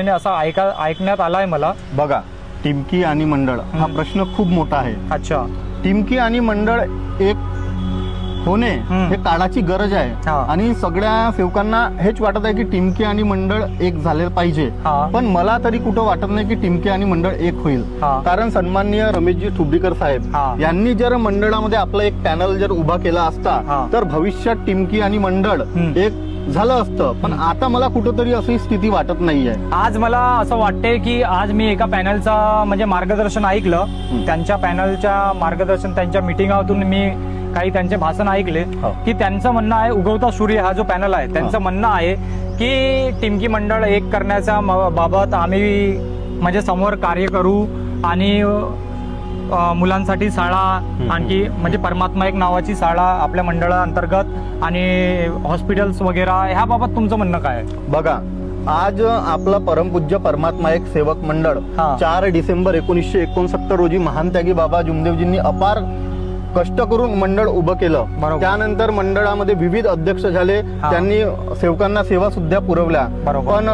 असं ऐका ऐकण्यात आलाय मला बघा टिमकी आणि मंडळ हा. प्रश्न खूप मोठा आहे अच्छा टिमकी आणि मंडळ एक होणे. हे काळाची गरज आहे. आणि सगळ्या सेवकांना हेच वाटत आहे की टिमकी आणि मंडळ एक झाले पाहिजे. पण मला तरी कुठं वाटत नाही की टिमकी आणि मंडळ एक होईल. कारण सन्माननीय रमेशजी ठुबरीकर साहेब. यांनी जर मंडळामध्ये आपला एक पॅनल जर उभा केला असता. तर भविष्यात टिमकी आणि मंडळ. एक झालं असतं पण आता मला कुठंतरी अशी स्थिती वाटत नाहीये आज मला असं वाटते की आज मी एका पॅनलचा म्हणजे मार्गदर्शन ऐकलं. त्यांच्या पॅनलच्या मार्गदर्शन त्यांच्या मिटिंगातून मी काही त्यांचे भाषण ऐकले हो. की त्यांचं म्हणणं आहे उगवता सूर्य हा जो पॅनल आहे त्यांचं. म्हणणं आहे की टिमकी मंडळ एक करण्याच्या बाबत आम्ही म्हणजे समोर कार्य करू आणि मुलांसाठी शाळा आणखी म्हणजे परमात्मा एक नावाची शाळा आपल्या मंडळाअंतर्गत आणि हॉस्पिटल्स वगैरे ह्याबाबत तुमचं म्हणणं काय आहे? बघा आज आपला परमपूज्य परमात्मा एक सेवक मंडळ. चार डिसेंबर एकोणीसशे एकोणसत्तर रोजी महान त्यागी बाबा जुमदेवजींनी अपार कष्ट करून मंडळ उभं केलं. त्यानंतर मंडळामध्ये विविध अध्यक्ष झाले. त्यांनी सेवकांना सेवा सुद्धा पुरवल्या. पण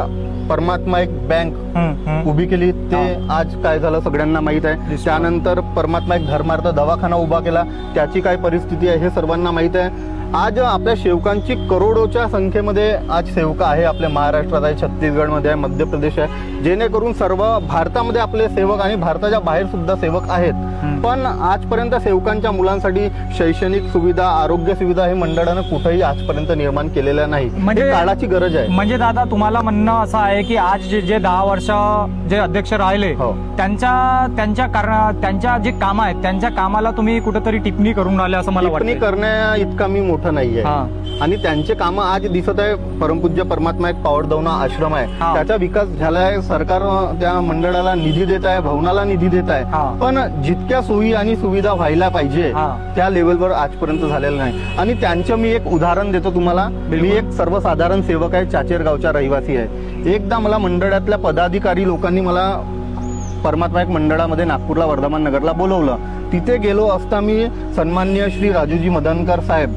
परमात्मा एक बँक. उभी केली. ते आज काय झालं सगळ्यांना माहीत आहे. त्यानंतर परमात्मा एक धर्मार्थ दवाखाना उभा केला. त्याची काय परिस्थिती आहे हे सर्वांना माहीत आहे. आज आपल्या सेवकांची करोडोच्या संख्येमध्ये आज सेवक आहे. आपल्या महाराष्ट्रात आहे छत्तीसगडमध्ये आहे मध्य प्रदेश आहे. जेणेकरून सर्व भारतामध्ये आपले सेवक आणि भारताच्या बाहेर सुद्धा सेवक आहेत. पण आजपर्यंत सेवकांच्या मुलांसाठी शैक्षणिक सुविधा आरोग्य सुविधा हे मंडळानं कुठेही आजपर्यंत निर्माण केलेल्या नाही. म्हणजे- काळाची गरज आहे. म्हणजे दादा तुम्हाला म्हणणं असं आहे की आज जे जे दहा वर्ष जे अध्यक्ष राहिले हो. त्यांच्या त्यांच्या कारण त्यांच्या जे काम आहेत त्यांच्या कामाला तुम्ही कुठेतरी टिप्पणी करून राहिले असं मला टिप्पणी वाटतं करण्या इतका मी मोठा नाहीये हा. आणि त्यांचे काम आज दिसत आहे परमपूज्य परमात्मा एक पावडदवना आश्रम आहे. त्याचा विकास झालाय सरकार त्या मंडळाला निधी देत आहे भवनाला निधी देत. आहे पण जितक्या सोयी आणि सुविधा व्हायला पाहिजे. त्या लेवलवर आजपर्यंत झालेलं नाही आणि त्यांचं मी एक उदाहरण देतो तुम्हाला. मी एक सर्वसाधारण सेवक आहे चाचेर गावचा रहिवासी आहे एकदा मला मंडळातल्या पदाधिकारी लोकांनी मला परमात्मा एक मंडळामध्ये नागपूरला वर्धमान नगरला बोलवलं. तिथे गेलो असता मी सन्माननीय श्री राजूजी मदनकर साहेब.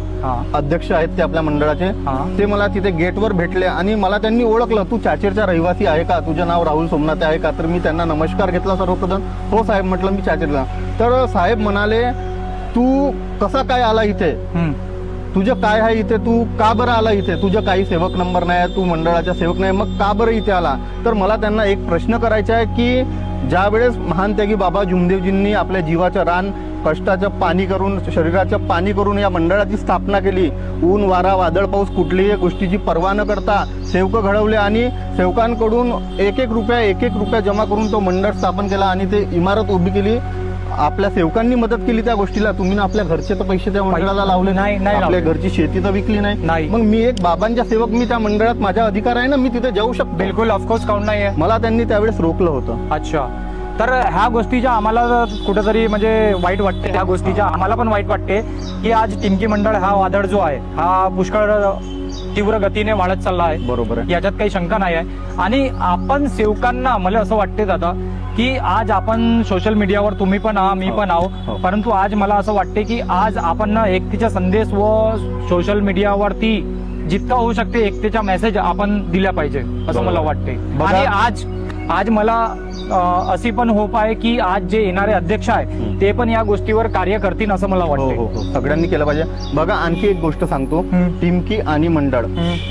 अध्यक्ष आहेत ते आपल्या मंडळाचे. ते मला तिथे गेटवर भेटले आणि मला त्यांनी ओळखलं तू चाचेरचा रहिवासी आहे का? तुझं नाव राहुल सोमनाथ आहे का? तर मी त्यांना नमस्कार घेतला सर्वप्रथम. हो साहेब म्हटलं मी चाचेरला. तर साहेब म्हणाले तू कसा काय आला इथे. तुझं काय आहे इथे? तू का बरं आला इथे? तुझं काही सेवक नंबर नाही तू मंडळाचा सेवक नाही मग का बरं इथे आला? तर मला त्यांना एक प्रश्न करायचा आहे की ज्या वेळेस महान त्यागी बाबा जुमदेवजींनी आपल्या जीवाचं रान कष्टाचं पाणी करून शरीराचं पाणी करून या मंडळाची स्थापना केली. ऊन वारा वादळ पाऊस कुठलीही गोष्टीची पर्वा न करता सेवकं घडवले आणि सेवकांकडून एक एक रुपया एक एक रुपया जमा करून तो मंडळ स्थापन केला आणि ते इमारत उभी केली. आपल्या सेवकांनी मदत केली त्या गोष्टीला. तुम्ही ना आपल्या घरचे तर पैसे त्या मंडळाला लावले नाही, नाही. आपल्या लावले. घरची शेती तर विकली नाही. नाही. मग मी एक बाबांच्या सेवक मी त्या मंडळात माझा अधिकार आहे ना मी तिथे जाऊ शकतो. बिलकुल ऑफकोर्स काउंट नाही आहे मला त्यांनी त्यावेळेस रोखलं होतं. अच्छा. तर ह्या गोष्टीच्या आम्हाला कुठेतरी म्हणजे वाईट वाटते. ह्या गोष्टीच्या आम्हाला पण वाईट वाटते की आज टिमकी मंडळ हा वादळ जो आहे हा पुष्कळ तीव्र गतीने वाढत चालला आहे बरोबर आहे. याच्यात काही शंका नाही आहे. आणि आपण सेवकांना मला असं वाटते दादा की आज आपण सोशल मीडियावर तुम्ही पण आहा मी हो, पण आहो हो. परंतु आज मला असं वाटते की आज आपण ना एकतेचा संदेश व सोशल मीडियावरती जितका होऊ शकते एकतेचा मेसेज आपण दिला पाहिजे असं बरोबर. मला वाटते बघा- आणि आज आज मला अशी पण होप आहे की आज जे येणारे अध्यक्ष आहे. ते पण या गोष्टीवर कार्य करतील असं मला हो वाटते हो हो सगळ्यांनी केलं पाहिजे बघा आणखी एक गोष्ट सांगतो. टिमकी आणि मंडळ.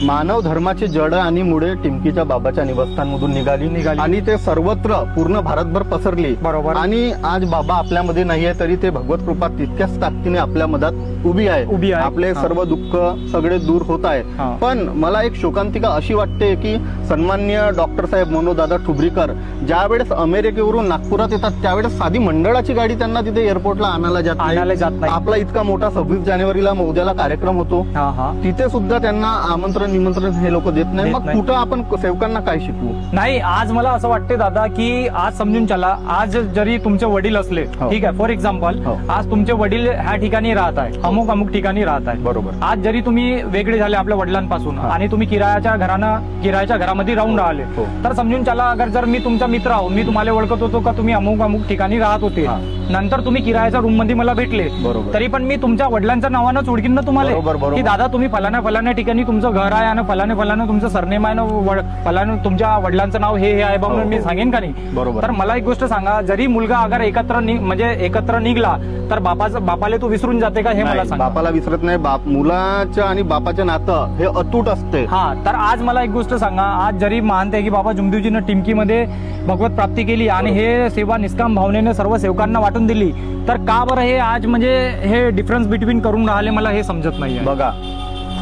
मानव धर्माची जड आणि मुळे टिमकीच्या बाबाच्या निवासस्थानमधून निघाली निघाली. आणि ते सर्वत्र पूर्ण भारतभर पसरली बरोबर. आणि आज बाबा आपल्यामध्ये नाहीये तरी ते भगवत कृपा तितक्याच ताकदीने आपल्या मधात उभी आहे उभी आहे. आपले हा. सर्व दुःख सगळे दूर होत आहे हा. पण मला एक शोकांतिका अशी वाटते की सन्मान्य डॉक्टर साहेब मनोदादा ठुबरीकर ज्या वेळेस अमेरिकेवरून नागपुरात येतात त्यावेळेस साधी मंडळाची गाडी त्यांना तिथे एअरपोर्टला आणायला जात नाही. आणायला जात नाही. आपला इतका मोठा सव्वीस जानेवारीला मौद्याला कार्यक्रम होतो हा हा तिथे सुद्धा त्यांना आमंत्रण निमंत्रण हे लोक देत नाही देत मग नाही. कुठं आपण सेवकांना काय शिकवू नाही आज मला असं वाटते दादा की आज समजून चला आज जरी तुमचे वडील असले हो. ठीक आहे फॉर एक्झाम्पल हो. आज तुमचे वडील ह्या ठिकाणी राहत आहे अमुक अमुक ठिकाणी राहत आहे बरोबर आज जरी तुम्ही वेगळे झाले आपल्या वडिलांपासून हा. आणि तुम्ही किरायाच्या घरानं किरायाच्या घरामध्ये राहून राहिले हो. तर समजून चला अगर जर मी तुमचा मित्र आहो मी तुम्हाला ओळखत होतो का तुम्ही अमुक अमुक ठिकाणी राहत होते हा. नंतर तुम्ही किरायाच्या रूममध्ये मला भेटले बरोबर. तरी पण मी तुमच्या वडिलांच्या नावानं ओळखीन ना तुम्हाला बरोबर. की दादा तुम्ही फलाण्या फलाण्या ठिकाणी तुमचं घर आहे आणि फलाने फलाने तुमचं सरनेम आहे ना वड- फलाने तुमच्या वडिलांचं नाव हे हे आहे बाबा हो, मी हो. सांगेन का नाही बरोबर. तर मला एक गोष्ट सांगा जरी मुलगा अगर एकत्र नि- म्हणजे एकत्र निघला तर बापाचं बापाले तू विसरून जाते का हे मला नाही, सांग बापाला विसरत नाही बाप मुलाचं आणि बापाचं नातं हे अतूट असते. हा तर आज मला एक गोष्ट सांगा. आज जरी मानते की बाबा जुमदेवजीनं टिमकीमध्ये भगवत प्राप्ती केली आणि हे सेवा निष्काम भावनेने सर्व सेवकांना वाटून दिली तर का बरं हे आज म्हणजे हे डिफरन्स बिटवीन करून राहिले मला हे समजत नाहीये. बघा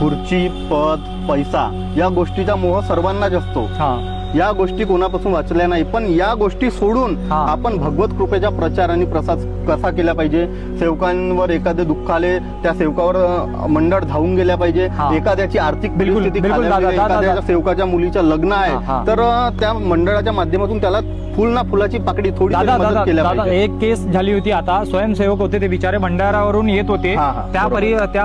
खुर्ची पद पैसा या गोष्टीचा मोह सर्वांनाच असतो. हा. या गोष्टी कोणापासून वाचल्या नाही पण या गोष्टी सोडून हा. आपण भगवत कृपेचा प्रचार आणि प्रसार कसा केला पाहिजे? सेवकांवर एखादे दुःख आले त्या सेवकावर मंडळ धावून गेल्या पाहिजे. हा. एखाद्याची आर्थिक परिस्थिती एखाद्या. सेवकाच्या मुलीचं लग्न हा, हा. आहे तर त्या मंडळाच्या माध्यमातून त्याला फुल ना फुलाची पाकडी थोडी केल्या एक केस झाली होती आता. स्वयंसेवक होते ते बिचारे भंडारावरून येत होते. हा, हा, त्या परी त्या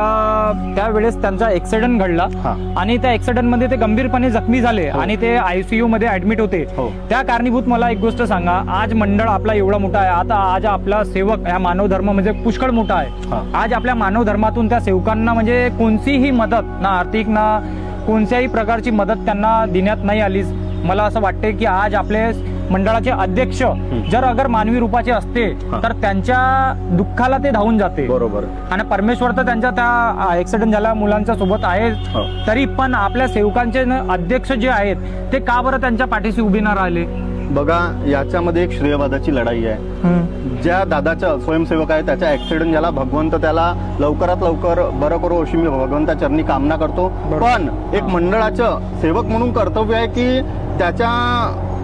त्यावेळेस त्यांचा ऍक्सिडेंट घडला. हा. आणि त्या ऍक्सिडेंटमध्ये ते गंभीरपणे जखमी झाले. आणि ते आयसीयू मध्ये ऍडमिट होते. हो. त्या कारणीभूत मला एक गोष्ट सांगा. आज मंडळ आपला एवढा मोठा आहे. आता आज आपला सेवक हा मानव धर्म म्हणजे पुष्कळ मोठा. आहे. आज आपल्या मानव धर्मातून त्या सेवकांना म्हणजे कोणतीही मदत ना आर्थिक ना कोणत्याही प्रकारची मदत त्यांना देण्यात नाही आली मला असं वाटते की आज आपले मंडळाचे अध्यक्ष जर अगर मानवी रूपाचे असते. तर त्यांच्या दुःखाला ते धावून जाते. बरोबर. आणि परमेश्वर तर त्यांच्या त्या ऍक्सिडेंट झाल्या मुलांच्या सोबत आहे हो. तरी पण आपल्या सेवकांचे अध्यक्ष जे आहेत ते का बरं त्यांच्या पाठीशी उभे न राहिले? बघा याच्यामध्ये एक श्रेयवादाची लढाई आहे. ज्या दादाचा स्वयंसेवक आहे त्याचा ऍक्सिडेंट झाला भगवंत त्याला लवकरात लवकर बरं करो अशी मी भगवंता चरणी कामना करतो. पण एक मंडळाचं सेवक म्हणून कर्तव्य आहे की त्याच्या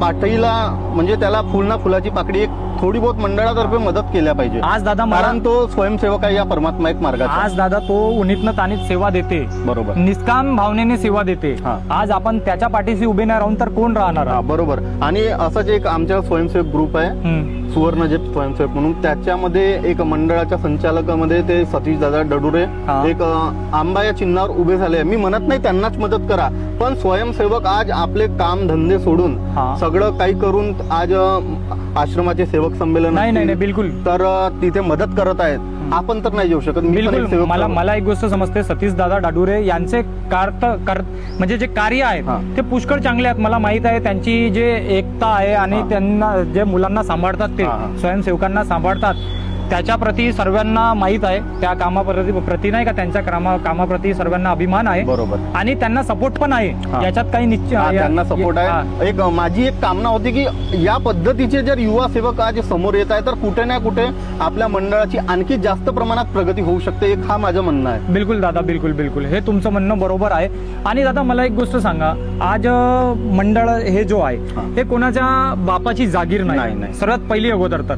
पाठीला म्हणजे त्याला फुल ना फुलाची पाकडी एक थोडी बहुत मंडळातर्फे मदत केल्या पाहिजे आज दादा मला कारण तो स्वयंसेवक आहे या परमात्मा एक मार्गाचा आज दादा तो उन्हीतनं तानीत सेवा देते बरोबर निष्काम भावनेने सेवा देते हा. आज आपण त्याच्या पाठीशी उभे नाही राहून तर कोण राहणार हा बरोबर आणि असंच एक आमच्या स्वयंसेवक ग्रुप आहे हम्म. सुवर्णजेप स्वयंसेवक म्हणून त्याच्यामध्ये एक मंडळाच्या संचालकामध्ये ते सतीश दादा डडुरे हा. एक अ, आंबा या चिन्हावर उभे झाले मी म्हणत नाही त्यांनाच मदत करा पण स्वयंसेवक आज आपले काम धंदे सोडून हा. सगळं काही करून आज अ, आश्रमाचे सेवक संमेलन नाही नाही नाही बिलकुल तर अ, तिथे मदत करत आहेत आपण तर नाही येऊ शकत मी पण एक बिलकुल सेवक मला. मला एक गोष्ट समजते सतीश दादा डाडुरे यांचे कार्त कर म्हणजे जे कार्य हा. आहेत ते पुष्कळ चांगले आहेत मला माहीत आहे त्यांची जे एकता आहे आणि हा. त्यांना जे मुलांना सांभाळतात ते हा, हा. स्वयंसेवकांना सांभाळतात त्याच्या प्रती सर्वांना माहीत आहे त्या कामाप्रती प्रती नाही का त्यांच्या कामा कामाप्रती सर्वांना अभिमान आहे. बरोबर. आणि त्यांना सपोर्ट पण आहे. याच्यात काही निश्चित त्यांना सपोर्ट. आहे. एक माझी एक कामना होती की या पद्धतीचे जर युवा सेवक आज समोर येत आहे तर कुठे ना कुठे आपल्या मंडळाची आणखी जास्त प्रमाणात प्रगती होऊ शकते एक हा माझं म्हणणं आहे. बिलकुल दादा बिलकुल बिलकुल. हे तुमचं म्हणणं बरोबर आहे. आणि दादा मला एक गोष्ट सांगा. आज मंडळ हे जो आहे हा. कोणाच्या बापाची जागीर नाही. सर्वात पहिली अगोदर तर.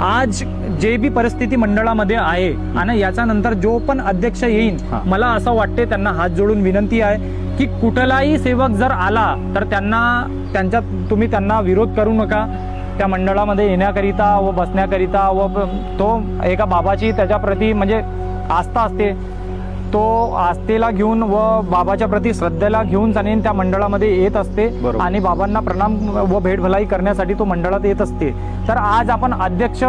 आज जे बी परिस्थिती मंडळामध्ये आहे आणि याच्यानंतर जो पण अध्यक्ष येईन हा. मला असं वाटते त्यांना हात जोडून विनंती आहे की कुठलाही सेवक जर आला तर त्यांना त्यांच्या तुम्ही त्यांना विरोध करू नका त्या मंडळामध्ये येण्याकरिता व बसण्याकरिता व तो एका बाबाची त्याच्याप्रती म्हणजे आस्था असते तो आस्थेला घेऊन व बाबाच्या प्रती श्रद्धेला घेऊन जाणे त्या मंडळामध्ये येत असते. आणि बाबांना प्रणाम व भेट भलाई करण्यासाठी तो मंडळात येत असते तर आज आपण अध्यक्ष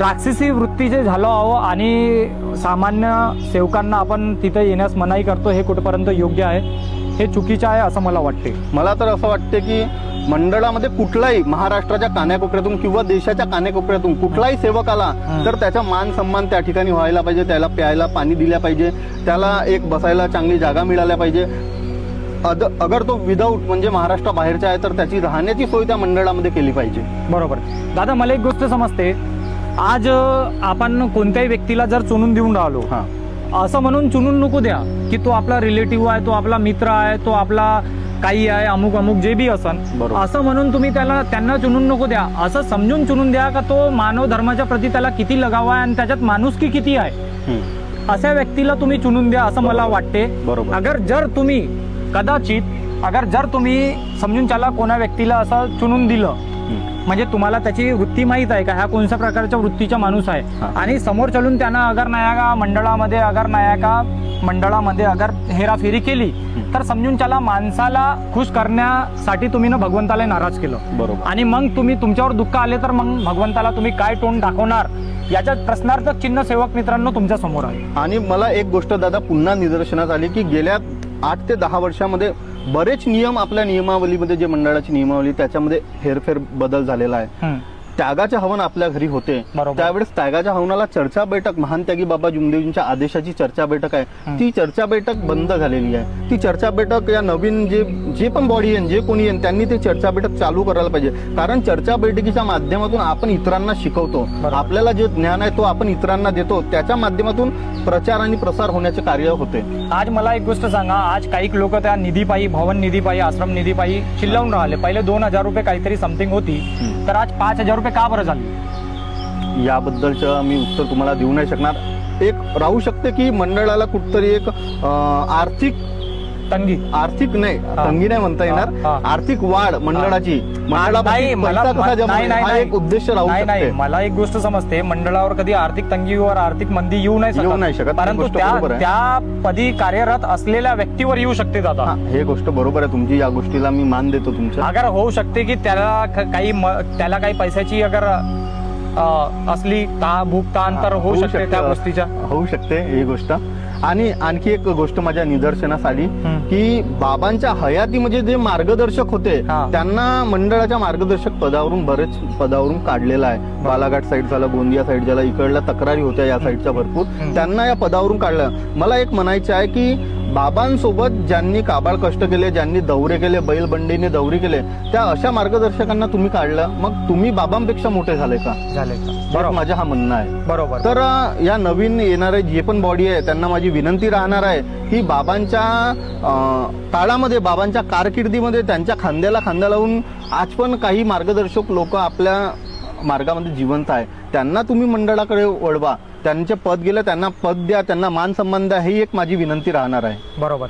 राक्षसी वृत्तीचे झालो आहो आणि सामान्य सेवकांना आपण तिथे येण्यास मनाई करतो हे कुठपर्यंत योग्य आहे? हे चुकीचं आहे असं मला वाटते. मला तर असं वाटते की मंडळामध्ये कुठलाही महाराष्ट्राच्या कान्याकोपऱ्यातून किंवा देशाच्या कान्याकोपऱ्यातून कुठलाही सेवक आला. तर त्याचा मान सन्मान त्या ठिकाणी व्हायला पाहिजे त्याला प्यायला पाणी दिल्या पाहिजे त्याला एक बसायला चांगली जागा मिळाल्या पाहिजे. अद अगर तो विदाऊट म्हणजे महाराष्ट्राबाहेरचा आहे तर त्याची राहण्याची सोय त्या मंडळामध्ये केली पाहिजे. बरोबर. दादा मला एक गोष्ट समजते. आज आपण कोणत्याही व्यक्तीला जर चुनून देऊन राहिलो हा असं म्हणून चुनून नको द्या की तो आपला रिलेटिव्ह आहे तो आपला मित्र आहे तो आपला काही आहे अमुक अमुक जे बी असन. असं म्हणून तुम्ही त्याला त्यांना चुनून नको द्या असं समजून चुनून द्या का तो मानव धर्माच्या प्रती त्याला किती लगाव आहे आणि त्याच्यात माणुसकी किती आहे हं. अशा व्यक्तीला तुम्ही चुनून द्या असं मला. वाटते बरोबर. अगर जर तुम्ही कदाचित अगर जर तुम्ही समजून चला कोणा व्यक्तीला असं चुनून दिलं. म्हणजे तुम्हाला त्याची वृत्ती माहीत आहे का? ह्या कोणत्या प्रकारच्या वृत्तीचा माणूस आहे? हा. आणि समोर चलून त्यानं अगर नाही का मंडळामध्ये अगर नाही का मंडळामध्ये अगर हेराफेरी केली तर समजून चला माणसाला खुश करण्यासाठी तुम्ही ना भगवंताला नाराज केलं. बरोबर. आणि मग तुम्ही तुमच्यावर दुःख आले तर मग भगवंताला तुम्ही काय तोंड दाखवणार? याच्या प्रश्नार्थक चिन्ह सेवक मित्रांनो तुमच्यासमोर आहे. आणि मला एक गोष्ट दादा पुन्हा निदर्शनास आली की गेल्या आठ ते दहा वर्षामध्ये बरेच नियम आपल्या नियमावलीमध्ये जे मंडळाची नियमावली त्याच्यामध्ये हेरफेर बदल झालेला आहे. त्यागाचे हवन आपल्या घरी होते. त्यावेळेस त्यागाच्या हवनाला चर्चा बैठक महान त्यागी बाबा जुमदेवजींच्या आदेशाची चर्चा बैठक आहे. ती चर्चा बैठक बंद झालेली आहे. ती चर्चा बैठक या नवीन जे जे पण बॉडी येईल जे कोणी येईल त्यांनी ती चर्चा बैठक चालू करायला पाहिजे. कारण चर्चा बैठकीच्या माध्यमातून आपण इतरांना शिकवतो. आपल्याला जे ज्ञान आहे तो आपण इतरांना देतो. त्याच्या माध्यमातून प्रचार आणि प्रसार होण्याचे कार्य होते. आज मला एक गोष्ट सांगा. आज काही लोक त्या निधीपायी भवन निधीपायी आश्रम निधीपायी चिल्लावून राहिले. पहिले दोन हजार रुपये काहीतरी समथिंग होती. तर आज पाच हजार रुपये का बरं झाली? याबद्दलचं मी उत्तर तुम्हाला देऊ नाही शकणार. एक राहू शकते की मंडळाला कुठतरी एक आर्थिक तंगी. आर्थिक नाही तंगी नाही म्हणता येणार. आर्थिक वाढ मंडळाची. नाही मला. एक उद्देश राहू नाही मला एक गोष्ट समजते. मंडळावर कधी आर्थिक तंगीवर आर्थिक मंदी येऊ नाही येऊ नाही शकत. परंतु त्या पदी कार्यरत असलेल्या व्यक्तीवर येऊ शकते दादा. हा, गोष्ट बरोबर आहे. तुमची या गोष्टीला मी मान देतो तुमच्या अगर होऊ शकते की त्याला काही त्याला काही पैशाची अगर असली ता भूक ताण तर होऊ शकते त्या गोष्टीच्या. होऊ शकते ही गोष्ट. आणि आणखी एक गोष्ट माझ्या निदर्शनास आली. की बाबांच्या हयातीमध्ये जे मार्गदर्शक होते. त्यांना मंडळाच्या मार्गदर्शक पदावरून बरेच पदावरून काढलेलं आहे. बालाघाट साईड झालं गोंदिया साईड झालं इकडल्या तक्रारी होत्या या साईडच्या भरपूर. त्यांना या पदावरून काढलं. मला एक म्हणायचं आहे की बाबांसोबत ज्यांनी काबाळ कष्ट केले ज्यांनी दौरे केले बैलबंडीने दौरे केले त्या अशा मार्गदर्शकांना तुम्ही काढलं. मग तुम्ही बाबांपेक्षा मोठे झाले का? झाले का? बरोबर. माझं हा म्हणणं आहे. बरोबर. तर या नवीन येणारे जे पण बॉडी आहे त्यांना माझी विनंती राहणार आहे की बाबांच्या काळामध्ये बाबांच्या कारकिर्दीमध्ये त्यांच्या खांद्याला खांदा लावून आज पण काही मार्गदर्शक लोक आपल्या मार्गामध्ये जिवंत आहे त्यांना तुम्ही मंडळाकडे वळवा. त्यांचे पद गेलं त्यांना पद द्या त्यांना मान सन्मान द्या ही एक माझी विनंती राहणार आहे. बरोबर.